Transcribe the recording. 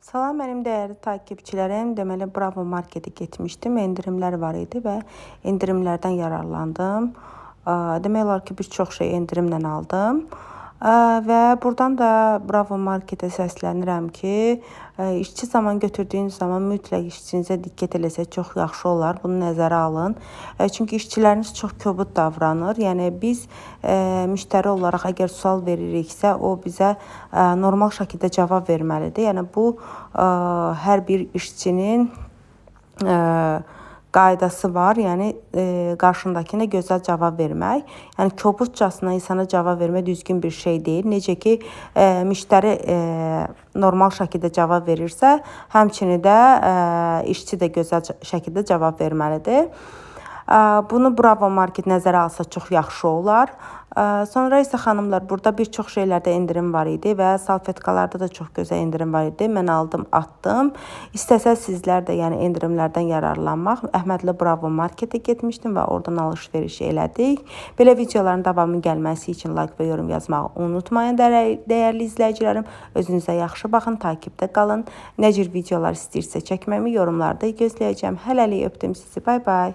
Salam mənim dəyərli takipçilərim. Deməli Bravo marketə getmişdim. Endirimlər var idi və endirimlərdən yararlandım. Demək olar ki, bir çox şey endirimlə aldım. Və buradan da Bravo marketə səslənirəm ki, e, işçi zaman götürdüyünüz zaman mütləq işçinizə diqqət eləsək çox yaxşı olar. Bunu nəzərə alın. E, Çünki işçiləriniz çox kobud davranır. Yəni biz e, müştəri olaraq əgər sual veririksə, o bizə normal şəkildə cavab verməlidir. Yəni bu hər bir işçinin qaydası var. Yəni e, qarşındakına gözəl cavab vermək. Yəni kobudcasına insana cavab vermək düzgün bir şey deyil. Necə ki, e, müştəri e, normal şəkildə cavab verirsə, həmçinin də e, işçi də gözəl şəkildə cavab verməlidir. Bunu Bravo Market nəzərə alsa çox yaxşı olar. Sonra isə xanımlar, burada bir çox şeylərdə endirim var idi və salfetkalarda da çox gözəl endirim var idi. Mən aldım, atdım. İstəsəz sizlər də yəni endirimlərdən yararlanmaq, Əhmədli Bravo Marketə getmişdim və oradan alış-veriş elədik. Belə videoların davamı gəlməsi üçün like və yorum yazmağı unutmayın dəyərli, izləyicilərim. Özünüzə yaxşı baxın, takibdə qalın. Nə videolar istəyirsə çəkməmi yorumlarda gözləyəcəm. Hələlik öpdüm sizi. Bay bay.